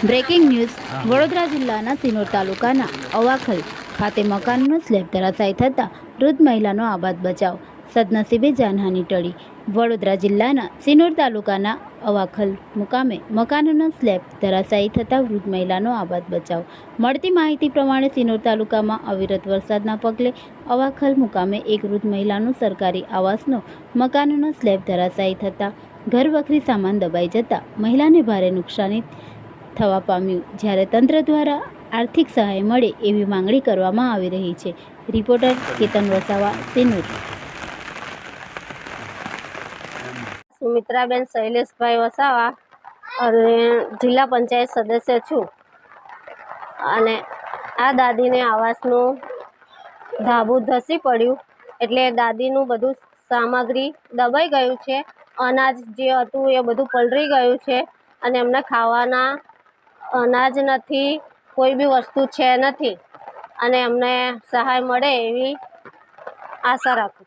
Breaking news Vadodara જિલ્લાના સિનોર તાલુકાના અવાખલ ખાતે મકાનનો સ્લેબ ધરાશાયી થતાં વૃદ્ધ મહિલાનો આબાદ બચાવ. સદનસીબે જાનહાની ટળી. વડોદરા જિલ્લાના સિનોર તાલુકાના અવાખલ મુકામે મકાનનો સ્લેબ ધરાશાયી થતાં વૃદ્ધ મહિલાનો આબાદ બચાવ. મળતી માહિતી પ્રમાણે સિનોર તાલુકામાં અવિરત વરસાદના પગલે અવાખલ મુકામે એક વૃદ્ધ મહિલાનું સરકારી આવાસનો મકાનનો સ્લેબ ધરાશાયી થતાં ઘર વખરી સામાન દબાઈ જતાં મહિલાને ભારે નુકસાની થવા પામ્યું. જ્યારે તંત્ર દ્વારા આર્થિક સહાય મળે એવી માંગણી કરવામાં આવી રહી છે. રિપોર્ટર કેતન વસાવા સિનોર સુમિત્રાબેન શૈલેષભાઈ વસાવા, અને જિલ્લા પંચાયત સદસ્ય છું. અને આ દાદીને આવાસનું ધાબું ધસી પડ્યું, એટલે દાદીનું બધું સામગ્રી દબાઈ ગયું છે. અનાજ જે હતું એ બધું પલળી ગયું છે, અને એમને ખાવાના અનાજ નથી કોઈ બી વસ્તુ છે નથી. અને અમને સહાય મળે એવી આશા રાખું